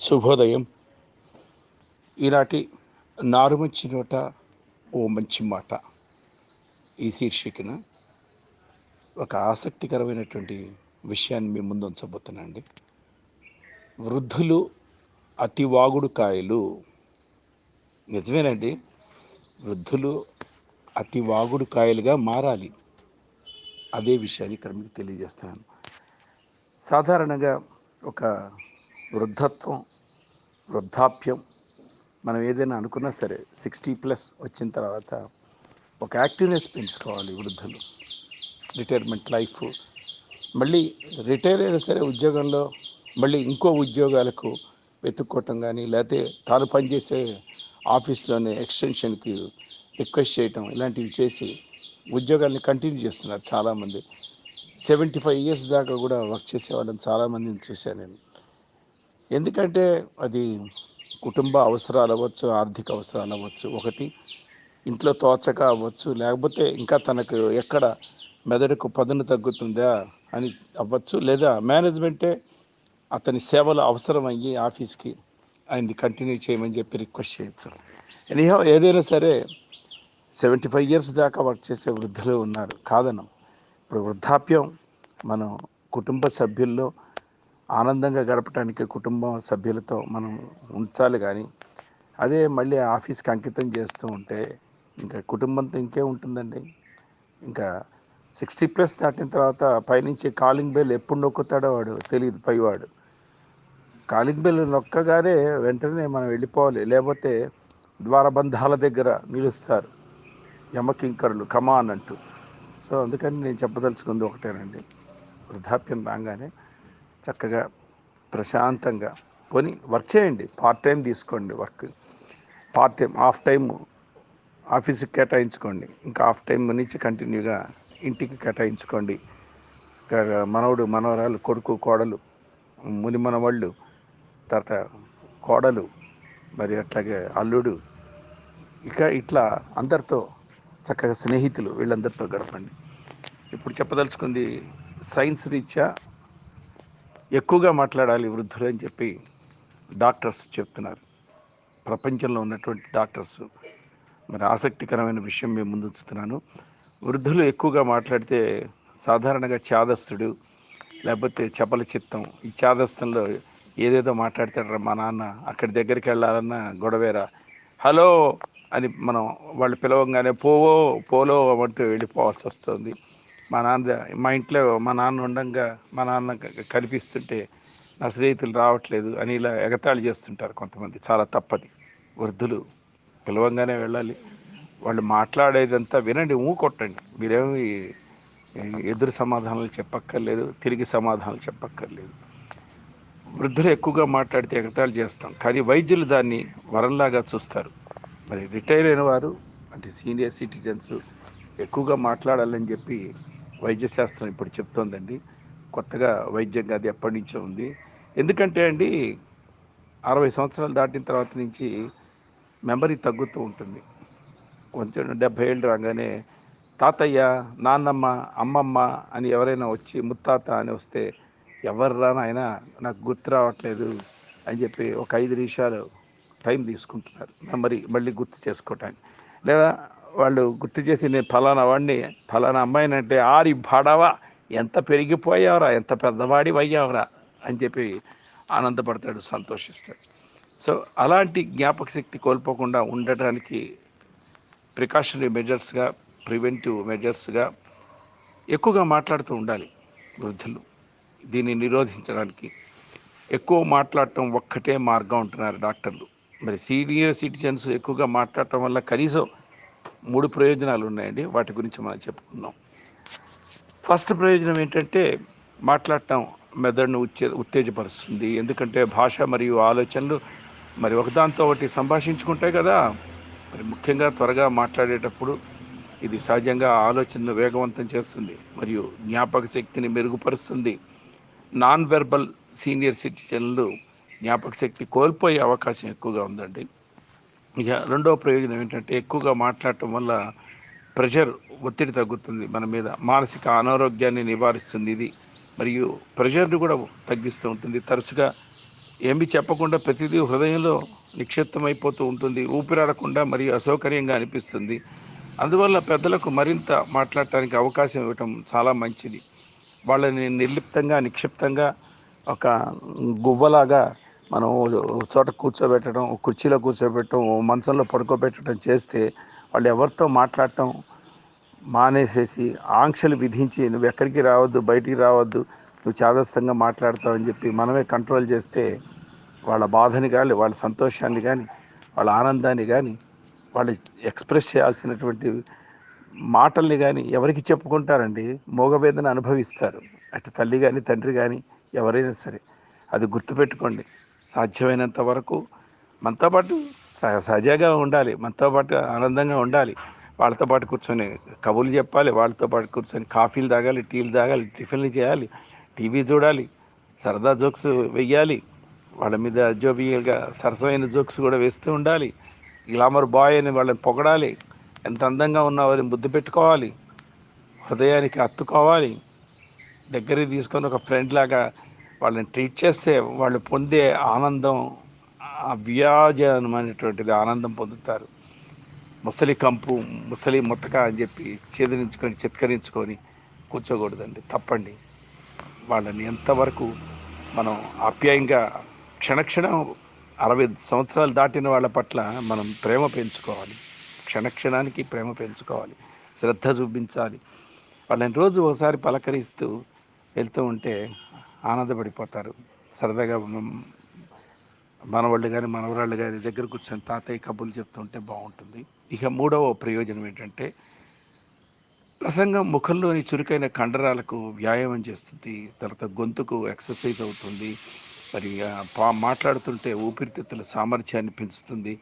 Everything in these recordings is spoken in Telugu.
శుభోదయం. ఈనాటి నారుమంచి నోట ఓ మంచి మాట. ఈ శీర్షికన ఒక ఆసక్తికరమైనటువంటి విషయాన్ని మీ ముందు ఉంచబోతున్నానండి వృద్ధులు అతి వాగుడు కాయలు. నిజమేనండి. వృద్ధులు అతి వాగుడు కాయలుగా మారాలి. అదే విషయాన్ని ఇక్కడ మీకు తెలియజేస్తున్నాను. సాధారణంగా ఒక వృద్ధత్వం వృద్ధాప్యం మనం ఏదైనా అనుకున్నా సరే సిక్స్టీ ప్లస్ వచ్చిన తర్వాత ఒక యాక్టివ్నెస్ పెంచుకోవాలి వృద్ధులు. Retirement life. మళ్ళీ రిటైర్ అయినా సరే ఉద్యోగంలో మళ్ళీ ఇంకో ఉద్యోగాలకు వెతుక్కోవటం కానీ లేకపోతే తాను పనిచేసే ఆఫీస్లోనే ఎక్స్టెన్షన్కి రిక్వెస్ట్ చేయటం ఇలాంటివి చేసి ఉద్యోగాన్ని కంటిన్యూ చేస్తున్నారు చాలామంది. సెవెంటీ ఫైవ్ ఇయర్స్ దాకా కూడా వర్క్ చేసే వాళ్ళని చాలామందిని చూశాను నేను. ఎందుకంటే అది కుటుంబ అవసరాలు అవ్వచ్చు ఆర్థిక అవసరాలు అవ్వచ్చు. ఒకటి ఇంట్లో తోచక అవ్వచ్చు లేకపోతే ఇంకా తనకు ఎక్కడ మెదడుకు పదును తగ్గుతుందా అని అవ్వచ్చు. లేదా మేనేజ్మెంటే అతని సేవలు అవసరం అయ్యి ఆఫీస్కి ఆయన్ని కంటిన్యూ చేయమని చెప్పి రిక్వెస్ట్ చేయొచ్చు. ఎనీహో ఏదైనా సరే సెవెంటీ ఫైవ్ ఇయర్స్ దాకా వర్క్ చేసే వృద్ధులు ఉన్నారు. కాదనం. ఇప్పుడు వృద్ధాప్యం మనం కుటుంబ సభ్యుల్లో ఆనందంగా గడపడానికి కుటుంబ సభ్యులతో మనం ఉంచాలి కానీ అదే మళ్ళీ ఆఫీస్కి అంకితం చేస్తూ ఉంటే ఇంకా కుటుంబంతో ఇంకే ఉంటుందండి. ఇంకా సిక్స్టీ ప్లస్ దాటిన తర్వాత పైనుంచి కాలింగ్ బెల్ ఎప్పుడు నొక్కుతాడో వాడు తెలియదు పైవాడు. కాలింగ్ బెల్ నొక్కగానే వెంటనే మనం వెళ్ళిపోవాలి. లేకపోతే ద్వారబంధాల దగ్గర నిలుస్తారు. యమకింకరులు కమాన్ అంటూ. సో అందుకని నేను చెప్పదలుచుకుంది ఒకటేనండి. వృద్ధాప్యం రాగానే చక్కగా ప్రశాంతంగా. కొని వర్క్ చేయండి. పార్ట్ టైం తీసుకోండి work. Part time half time ఆఫీస్కి కేటాయించుకోండి. ఇంకా హాఫ్ టైం నుంచి కంటిన్యూగా ఇంటికి కేటాయించుకోండి. మనవడు మనవరాలు కొడుకు కోడలు ముని మనవాళ్ళు తర్వాత కోడలు మరి అట్లాగే అల్లుడు ఇక ఇట్లా అందరితో చక్కగా స్నేహితులు వీళ్ళందరితో గడపండి. ఇప్పుడు చెప్పదలుచుకుంది సైన్స్ రీత్యా ఎక్కువగా మాట్లాడాలి వృద్ధులు అని చెప్పి డాక్టర్స్ చెప్తున్నారు. ప్రపంచంలో ఉన్నటువంటి డాక్టర్స్. మరి ఆసక్తికరమైన విషయం మేము ముందుంచుతున్నాను. వృద్ధులు ఎక్కువగా మాట్లాడితే సాధారణంగా చాదస్తుడు లేకపోతే చపల చిత్తం. ఈ చాదస్తంలో ఏదేదో మాట్లాడతాడరా మా నాన్న అక్కడి దగ్గరికి వెళ్ళాలన్నా గొడవేరా. హలో అని మనం వాళ్ళు పిలవంగానే పోవో పోలో అంటూ వెళ్ళిపోవాల్సి వస్తుంది మా నాన్న మా ఇంట్లో మా నాన్న ఉండంగా మా నాన్న కనిపిస్తుంటే నా స్నేహితులు రావట్లేదు అని ఇలా ఎగతాళి చేస్తుంటారు కొంతమంది. చాలా తప్పది. వృద్ధులు పిలవంగానే వెళ్ళాలి. వాళ్ళు మాట్లాడేదంతా వినండి ఊ కొట్టండి. మీరేమి ఎదురు సమాధానాలు చెప్పక్కర్లేదు తిరిగి సమాధానాలు చెప్పక్కర్లేదు. వృద్ధులు ఎక్కువగా మాట్లాడితే ఎగతాళి చేస్తాం. కానీ వైద్యులు దాన్ని వరంలాగా చూస్తారు. మరి రిటైర్ అయిన వారు అంటే సీనియర్ సిటిజన్స్ ఎక్కువగా మాట్లాడాలని చెప్పి వైద్యశాస్త్రం ఇప్పుడు చెప్తోందండి. కొత్తగా వైద్యంగా అది ఎప్పటి నుంచో ఉంది. ఎందుకంటే అండి అరవై సంవత్సరాలు దాటిన తర్వాత నుంచి మెమరీ తగ్గుతూ ఉంటుంది. కొంచెం డెబ్భై ఏళ్ళు రాగానే తాతయ్య నాన్నమ్మ అమ్మమ్మ అని ఎవరైనా వచ్చి ముత్తాత అని వస్తే ఎవరు రానైనా నాకు గుర్తు రావట్లేదు అని చెప్పి ఒక ఐదు నిమిషాలు టైం తీసుకుంటున్నారు. మెమరీ మళ్ళీ గుర్తు చేసుకోవటానికి. లేదా వాళ్ళు గుర్తు చేసి నేను ఫలానా వాడిని ఫలానా అమ్మాయిని అంటే ఆరి బడవ ఎంత పెరిగిపోయావరా ఎంత పెద్దవాడి అయ్యావురా అని చెప్పి ఆనందపడతాడు సంతోషిస్తాడు. సో అలాంటి జ్ఞాపక శక్తి కోల్పోకుండా ఉండటానికి ప్రికాషనరీ మెజర్స్గా ప్రివెంటివ్ మెజర్స్గా ఎక్కువగా మాట్లాడుతూ ఉండాలి వృద్ధులు. దీన్ని నిరోధించడానికి ఎక్కువ మాట్లాడటం ఒక్కటే మార్గం ఉంటున్నారు డాక్టర్లు. మరి సీనియర్ సిటిజన్స్ ఎక్కువగా మాట్లాడటం వల్ల కనీసం మూడు ప్రయోజనాలు ఉన్నాయండి వాటి గురించి మనం చెప్పుకుందాం. ఫస్ట్ ప్రయోజనం ఏంటంటే మాట్లాడటం మెదడును ఉత్తే ఉత్తేజపరుస్తుంది. ఎందుకంటే భాష మరియు ఆలోచనలు మరి ఒకదాంతో ఒకటి సంభాషించుకుంటాయి కదా. మరి ముఖ్యంగా త్వరగా మాట్లాడేటప్పుడు ఇది సహజంగా ఆలోచనను వేగవంతం చేస్తుంది మరియు జ్ఞాపక శక్తిని మెరుగుపరుస్తుంది. నాన్ వెర్బల్ సీనియర్ సిటిజన్లు జ్ఞాపక శక్తి కోల్పోయే అవకాశం ఎక్కువగా ఉందండి. ఇక రెండవ ప్రయోజనం ఏంటంటే ఎక్కువగా మాట్లాడటం వల్ల ప్రెషర్ ఒత్తిడి తగ్గుతుంది మన మీద. మానసిక అనారోగ్యాన్ని నివారిస్తుంది ఇది. మరియు ప్రెషర్ని కూడా తగ్గిస్తూ ఉంటుంది. తరచుగా ఏమి చెప్పకుండా ప్రతిదీ హృదయంలో నిక్షిప్తమైపోతూ ఉంటుంది. ఊపిరాడకుండా మరియు అసౌకర్యంగా అనిపిస్తుంది. అందువల్ల పెద్దలకు మరింత మాట్లాడటానికి అవకాశం ఇవ్వటం చాలా మంచిది. వాళ్ళని నిర్లిప్తంగా నిక్షిప్తంగా ఒక గువ్వలాగా మనం చోట కూర్చోబెట్టడం కుర్చీలో కూర్చోబెట్టడం మంచంలో పడుకోబెట్టడం చేస్తే వాళ్ళు ఎవరితో మాట్లాడటం మానేసేసి ఆంక్షలు విధించి నువ్వు ఎక్కడికి రావద్దు బయటికి రావద్దు నువ్వు చాదస్తంగా మాట్లాడతావు అని చెప్పి మనమే కంట్రోల్ చేస్తే వాళ్ళ బాధని కానీ వాళ్ళ సంతోషాన్ని కానీ వాళ్ళ ఆనందాన్ని కానీ వాళ్ళు ఎక్స్ప్రెస్ చేయాల్సినటువంటి మాటల్ని కానీ ఎవరికి చెప్పుకుంటారండి? మోగవేదన అనుభవిస్తారు. అటు తల్లి కానీ తండ్రి కానీ ఎవరైనా సరే. అది గుర్తుపెట్టుకోండి. సాధ్యమైనంత వరకు మనతో పాటు స- సహజంగా ఉండాలి. మనతో పాటు ఆనందంగా ఉండాలి. వాళ్ళతో పాటు కూర్చొని కబుర్లు చెప్పాలి. వాళ్ళతో పాటు కూర్చొని కాఫీలు తాగాలి టీలు తాగాలి టిఫిన్లు చేయాలి టీవీ చూడాలి సరదా జోక్స్ వెయ్యాలి వాళ్ళ మీద జోబియల్గా సరసమైన జోక్స్ కూడా వేస్తూ ఉండాలి. గ్లామర్ బాయ్ అని వాళ్ళని పొగడాలి. ఎంత అందంగా ఉన్నావు అని ముద్దు పెట్టుకోవాలి. హృదయానికి హత్తుకోవాలి. దగ్గరికి తీసుకొని ఒక ఫ్రెండ్ లాగా వాళ్ళని ట్రీట్ చేస్తే వాళ్ళు పొందే ఆనందం అవ్యాజమైనటువంటిది ఆనందం పొందుతారు. ముసలి కంపు ముసలి ముతక అని చెప్పి ఛేదరించుకొని చిత్కరించుకొని కూర్చోకూడదండి. తప్పండి. వాళ్ళని ఎంతవరకు మనం ఆప్యాయంగా క్షణక్షణం అరవై సంవత్సరాలు దాటిన వాళ్ళ పట్ల మనం ప్రేమ పెంచుకోవాలి. క్షణక్షణానికి ప్రేమ పెంచుకోవాలి. శ్రద్ధ చూపించాలి. వాళ్ళని రోజు ఒకసారి పలకరిస్తూ వెళ్తూ ఉంటే ఆనందపడిపోతారు. సరదాగా మనవాళ్ళు కానీ మనవరాళ్ళు కానీ దగ్గర కూర్చొని తాతయ్య కబుర్లు చెప్తుంటే బాగుంటుంది. ఇక మూడవ ప్రయోజనం ఏంటంటే ప్రసంగం ముఖంలోని చురుకైన కండరాలకు వ్యాయామం చేస్తుంది. తర్వాత గొంతుకు ఎక్సర్సైజ్ అవుతుంది. మరి పా మాట్లాడుతుంటే ఊపిరితిత్తుల సామర్థ్యాన్ని పెంచుతుంది.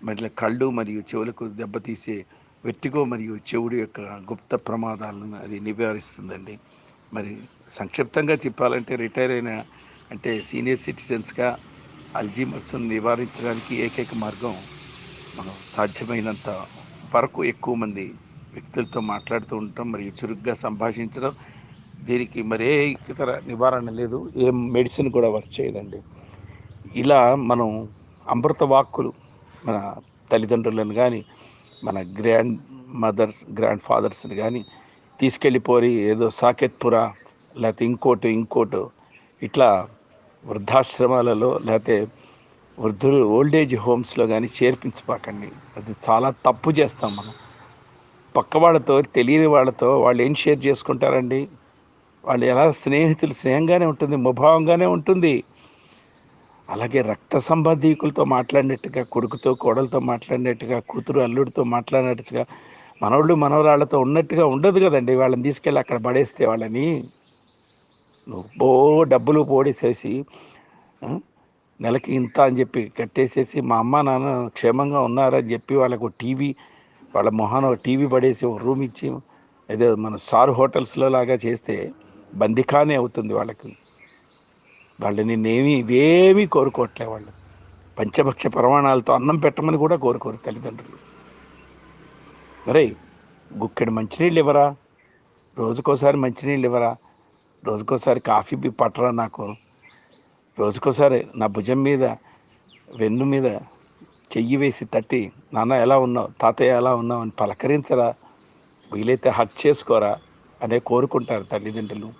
మరి కళ్ళు మరియు చెవులకు దెబ్బతీసే వెట్టిగో మరియు చెవుడు యొక్క గుప్త ప్రమాదాలను అది నివారిస్తుందండి. మరి సంక్షిప్తంగా చెప్పాలంటే రిటైర్ అయిన అంటే సీనియర్ సిటిజన్స్గా అల్జీమర్స్ను నివారించడానికి ఏకైక మార్గం మనం సాధ్యమైనంత వరకు ఎక్కువ మంది వ్యక్తులతో మాట్లాడుతూ ఉండటం మరియు చురుగ్గా సంభాషించడం. దీనికి మరే ఇతర నివారణ లేదు. ఏం మెడిసిన్ కూడా వర్క్ చేయదండి. ఇలా మనం అమృత వాక్కులు మన తల్లిదండ్రులను కానీ మన గ్రాండ్ మదర్స్ గ్రాండ్ ఫాదర్స్ని కానీ తీసుకెళ్ళిపోయి ఏదో సాకెత్పుర లేకపోతే ఇంకోటి ఇంకోటి ఇట్లా వృద్ధాశ్రమాలలో లేకపోతే వృద్ధులు ఓల్డేజ్ హోమ్స్లో కానీ చేర్పించబాకండి. అది చాలా తప్పు చేస్తాం మనం. పక్క వాళ్ళతో తెలియని వాళ్ళతో వాళ్ళు ఏం షేర్ చేసుకుంటారండి? వాళ్ళు ఎలా స్నేహితులు స్నేహంగానే ఉంటుంది ముభావంగానే ఉంటుంది. అలాగే రక్త సంబంధీకులతో మాట్లాడినట్టుగా కొడుకుతో కోడలతో మాట్లాడినట్టుగా కూతురు అల్లుడితో మాట్లాడినట్టుగా మనోళ్ళు మనవరాళ్ళతో ఉన్నట్టుగా ఉండదు కదండి. వాళ్ళని తీసుకెళ్ళి అక్కడ పడేస్తే వాళ్ళని. నువ్వు డబ్బులు పోడేసేసి నెలకి ఇంత అని చెప్పి కట్టేసేసి మా అమ్మ నాన్న క్షేమంగా ఉన్నారని చెప్పి వాళ్ళకు టీవీ వాళ్ళ మొహాన టీవీ పడేసి ఒక రూమ్ ఇచ్చి ఏదో మన సార్ హోటల్స్లో లాగా చేస్తే బందికానే అవుతుంది వాళ్ళకి. వాళ్ళు నిన్నేమీ ఇవేమీ కోరుకోవట్లే వాళ్ళు. పంచభక్ష ప్రమాణాలతో అన్నం పెట్టమని కూడా కోరుకోరు తల్లిదండ్రులు. మరే గుక్కెడు మంచినీళ్ళు ఇవ్వరా? రోజుకోసారి మంచినీళ్ళు ఇవ్వరా? రోజుకోసారి కాఫీ బి పట్టరా నాకు? రోజుకోసారి నా భుజం మీద వెన్ను మీద చెయ్యి వేసి తట్టి నాన్న ఎలా ఉన్నావు? తాతయ్య ఎలా ఉన్నావు? అని పలకరించరా? వీలైతే హక్ చేసుకోరా? అనే కోరుకుంటారు తల్లిదండ్రులు.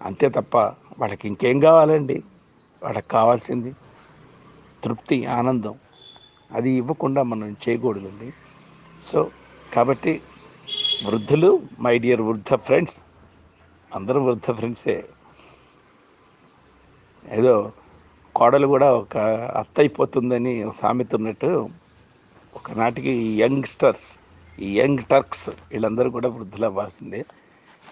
అంతే తప్ప వాళ్ళకి ఇంకేం కావాలండి? వాళ్ళకి కావాల్సింది తృప్తి ఆనందం. అది ఇవ్వకుండా మనం చేయకూడదండి. సో కాబట్టి వృద్ధులు మై డియర్ వృద్ధ ఫ్రెండ్స్ అందరూ వృద్ధ ఫ్రెండ్సే. ఏదో కోడలు కూడా ఒక అత్త అయిపోతుందని సామెత ఉన్నట్టు ఒకనాటికి ఈ యంగ్స్టర్స్ ఈ యంగ్ టర్క్స్ వీళ్ళందరూ కూడా వృద్ధులు అవ్వాల్సిందే.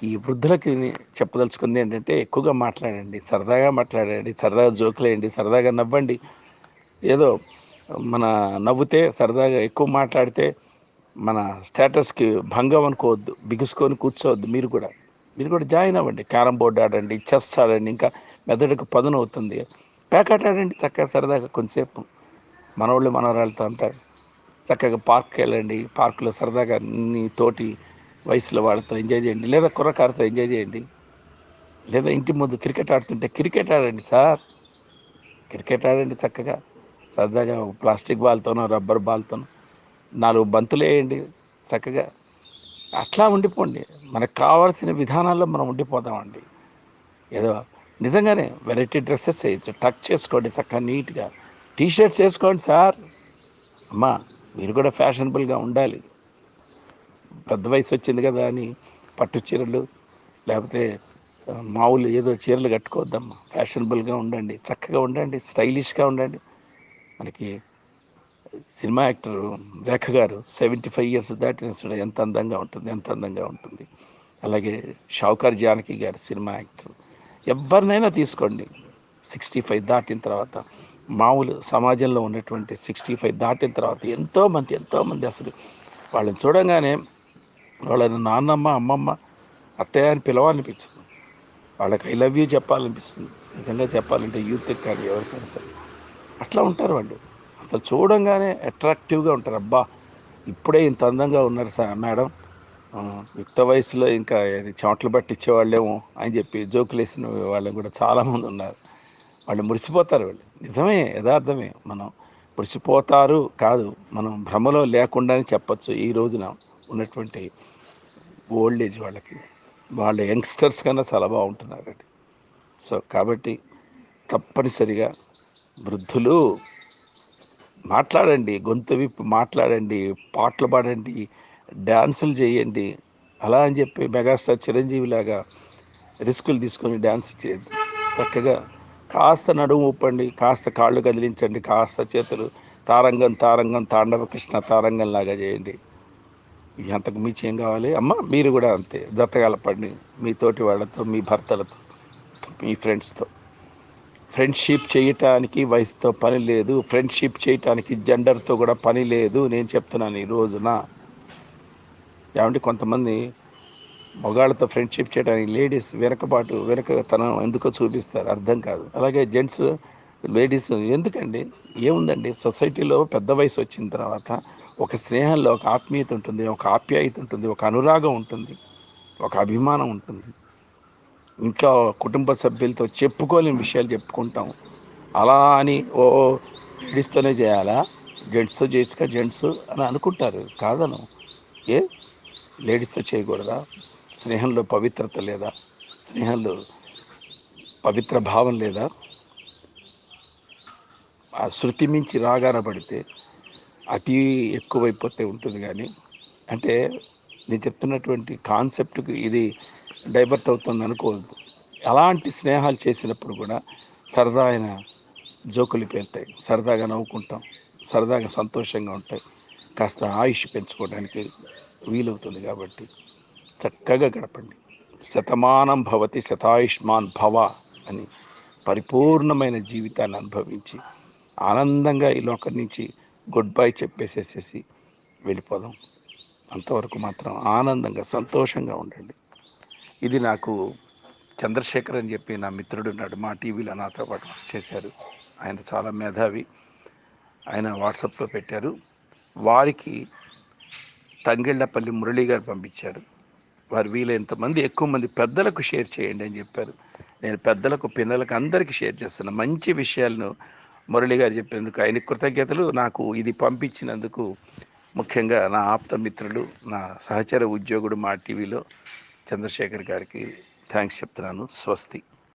ఈ వృద్ధులకి చెప్పదలుచుకుంది ఏంటంటే ఎక్కువగా మాట్లాడండి సరదాగా మాట్లాడండి సరదాగా జోకులేయండి సరదాగా నవ్వండి. ఏదో మన నవ్వుతే సరదాగా ఎక్కువ మాట్లాడితే మన స్టేటస్కి భంగం అనుకోవద్దు బిగుసుకొని కూర్చోవద్దు మీరు కూడా. మీరు కూడా జాయిన్ అవ్వండి. క్యారమ్ బోర్డు ఆడండి చెస్ ఆడండి ఇంకా మెదడుకు పదును అవుతుంది. ప్యాకాట్ ఆడండి చక్కగా సరదాగా కొంతసేపు. మనవాళ్ళు మనవరాళ్ళతో అంతా చక్కగా పార్క్కి వెళ్ళండి. పార్కులో సరదాగా నీ తోటి వయసులో వాళ్ళతో ఎంజాయ్ చేయండి. లేదా కుర్రకారుతో ఎంజాయ్ చేయండి. లేదా ఇంటి ముందు క్రికెట్ ఆడుతుంటే క్రికెట్ ఆడండి సార్. క్రికెట్ ఆడండి చక్కగా. సరదాగా ప్లాస్టిక్ బాల్తోనో రబ్బర్ బాల్తోనో. నాలుగు బంతులు వేయండి చక్కగా. అట్లా ఉండిపోండి. మనకు కావాల్సిన విధానాల్లో మనం ఉండిపోతామండి. ఏదో నిజంగానే వెరైటీ డ్రెస్సెస్ వేయచ్చు. టక్ చేసుకోండి చక్కగా నీట్గా. టీ షర్ట్స్ వేసుకోండి సార్. అమ్మా మీరు కూడా ఫ్యాషనబుల్గా ఉండాలి. పెద్ద వయసు వచ్చింది కదా అని పట్టు చీరలు లేకపోతే మామూలు ఏదో చీరలు కట్టుకోవద్దమ్మా. ఫ్యాషనబుల్గా ఉండండి. చక్కగా ఉండండి. స్టైలిష్గా ఉండండి. మనకి సినిమా యాక్టర్ రేఖ గారు సెవెంటీ ఫైవ్ ఇయర్స్ దాటిన ఎంత అందంగా ఉంటుంది ఎంత అందంగా ఉంటుంది. అలాగే షావుకార్ జానకి గారు సినిమా యాక్టర్. ఎవరినైనా తీసుకోండి. సిక్స్టీ ఫైవ్ దాటిన తర్వాత మామూలు సమాజంలో ఉన్నటువంటి సిక్స్టీ ఫైవ్ దాటిన తర్వాత ఎంతోమంది ఎంతోమంది అసలు వాళ్ళని చూడంగానే వాళ్ళని నాన్నమ్మ అమ్మమ్మ అత్తయ్య అని పిలవాలనిపించదు. వాళ్ళకి ఐ లవ్ యూ చెప్పాలనిపిస్తుంది. నిజంగా చెప్పాలంటే యూత్కి కానీ ఎవరికైనా సరే. అట్లా ఉంటారు వాళ్ళు. అసలు చూడంగానే అట్రాక్టివ్గా ఉంటారు. అబ్బా ఇప్పుడే ఇంత అందంగా ఉన్నారు సార్ మేడం. యుక్త వయసులో ఇంకా ఇది పట్టించేవాళ్ళేమో అని చెప్పి జోకులు వేసిన వాళ్ళు కూడా చాలామంది ఉన్నారు. వాళ్ళు మురిసిపోతారు వాళ్ళు. నిజమే యథార్థమే. మనం మురిసిపోతారు కాదు మనం భ్రమలో లేకుండానే చెప్పచ్చు ఈ రోజున ఉన్నటువంటి ఓల్డ్ ఏజ్ వాళ్ళకి. వాళ్ళ యంగ్స్టర్స్ కన్నా చాలా బాగుంటున్నారండి. సో కాబట్టి తప్పనిసరిగా వృద్ధులు మాట్లాడండి గొంతు విప్పి మాట్లాడండి పాటలు పాడండి డ్యాన్సులు చేయండి అలా అని చెప్పి మెగాస్టార్ చిరంజీవి లాగా రిస్కులు తీసుకొని డ్యాన్స్ చేయండి చక్కగా కాస్త నడుము ఊపండి కాస్త కాళ్ళు కదిలించండి కాస్త చేతులు తారంగం తారంగం తాండవ కృష్ణ తారంగం లాగా చేయండి. అంతకు మించి ఏం కావాలి? అమ్మ మీరు కూడా అంతే. జతగాలపండి మీ తోటి వాళ్ళతో మీ భర్తలతో మీ ఫ్రెండ్స్తో. ఫ్రెండ్షిప్ చేయటానికి వయసుతో పని లేదు. ఫ్రెండ్షిప్ చేయటానికి జెండర్తో కూడా పని లేదు. నేను చెప్తున్నాను ఈ రోజున. ఏమంటే కొంతమంది మగాళ్ళతో ఫ్రెండ్షిప్ చేయడానికి లేడీస్ వెనకబాటు వెనకతనం ఎందుకో చూపిస్తారు. అర్థం కాదు. అలాగే జెంట్స్ లేడీస్ ఎందుకండి? ఏముందండి? సొసైటీలో పెద్ద వయసు వచ్చిన తర్వాత ఒక స్నేహంలో ఒక ఆత్మీయత ఉంటుంది ఒక ఆప్యాయత ఉంటుంది ఒక అనురాగం ఉంటుంది ఒక అభిమానం ఉంటుంది. ఇంట్లో కుటుంబ సభ్యులతో చెప్పుకోలేని విషయాలు చెప్పుకుంటాం. అలా అని ఓ లేడీస్తోనే చేయాలా? జెంట్స్తో చేసుక జెంట్స్ అని అనుకుంటారు. కాదను. ఏ? లేడీస్తో చేయకూడదా? స్నేహంలో పవిత్రత లేదా? స్నేహంలో పవిత్ర భావం లేదా? ఆ శృతి మించి రాగాన పడితే అతి ఎక్కువైపోతే ఉంటుంది కానీ అంటే నేను చెప్తున్నటువంటి కాన్సెప్ట్కి ఇది డైవర్ట్ అవుతుంది అనుకోవద్దు. ఎలాంటి స్నేహాలు చేసినప్పుడు కూడా సరదా అయిన జోకులు పేరుతాయి సరదాగా నవ్వుకుంటాం. సరదాగా సంతోషంగా ఉంటాయి. కాస్త ఆయుష్ పెంచుకోవడానికి వీలవుతుంది కాబట్టి చక్కగా గడపండి. శతమానం భవతి శతాయుష్మాన్ భవ అని పరిపూర్ణమైన జీవితాన్ని అనుభవించి ఆనందంగా ఈ లోకం నుంచి గుడ్ బై చెప్పేసేసేసి వెళ్ళిపోదాం. అంతవరకు మాత్రం ఆనందంగా సంతోషంగా ఉండండి. ఇది నాకు చంద్రశేఖర్ అని చెప్పి నా మిత్రుడు ఉన్నాడు. మా టీవీలో నాతో పాటు చేశారు. ఆయన చాలా మేధావి. ఆయన వాట్సాప్లో పెట్టారు. వారికి తంగెళ్ళపల్లి మురళి గారు పంపించారు. వారు వీలైనంతమంది ఎక్కువ మంది పెద్దలకు షేర్ చేయండి అని చెప్పారు. నేను పెద్దలకు పిల్లలకు అందరికీ షేర్ చేస్తున్నాను మంచి విషయాలను మురళి గారు చెప్పేందుకు ఆయన కృతజ్ఞతలు. నాకు ఇది పంపించినందుకు ముఖ్యంగా నా ఆప్త మిత్రులు నా సహచర ఉద్యోగుడు మా టీవీలో చంద్రశేఖర్ గారికి థ్యాంక్స్ చెప్తున్నాను. స్వస్తి.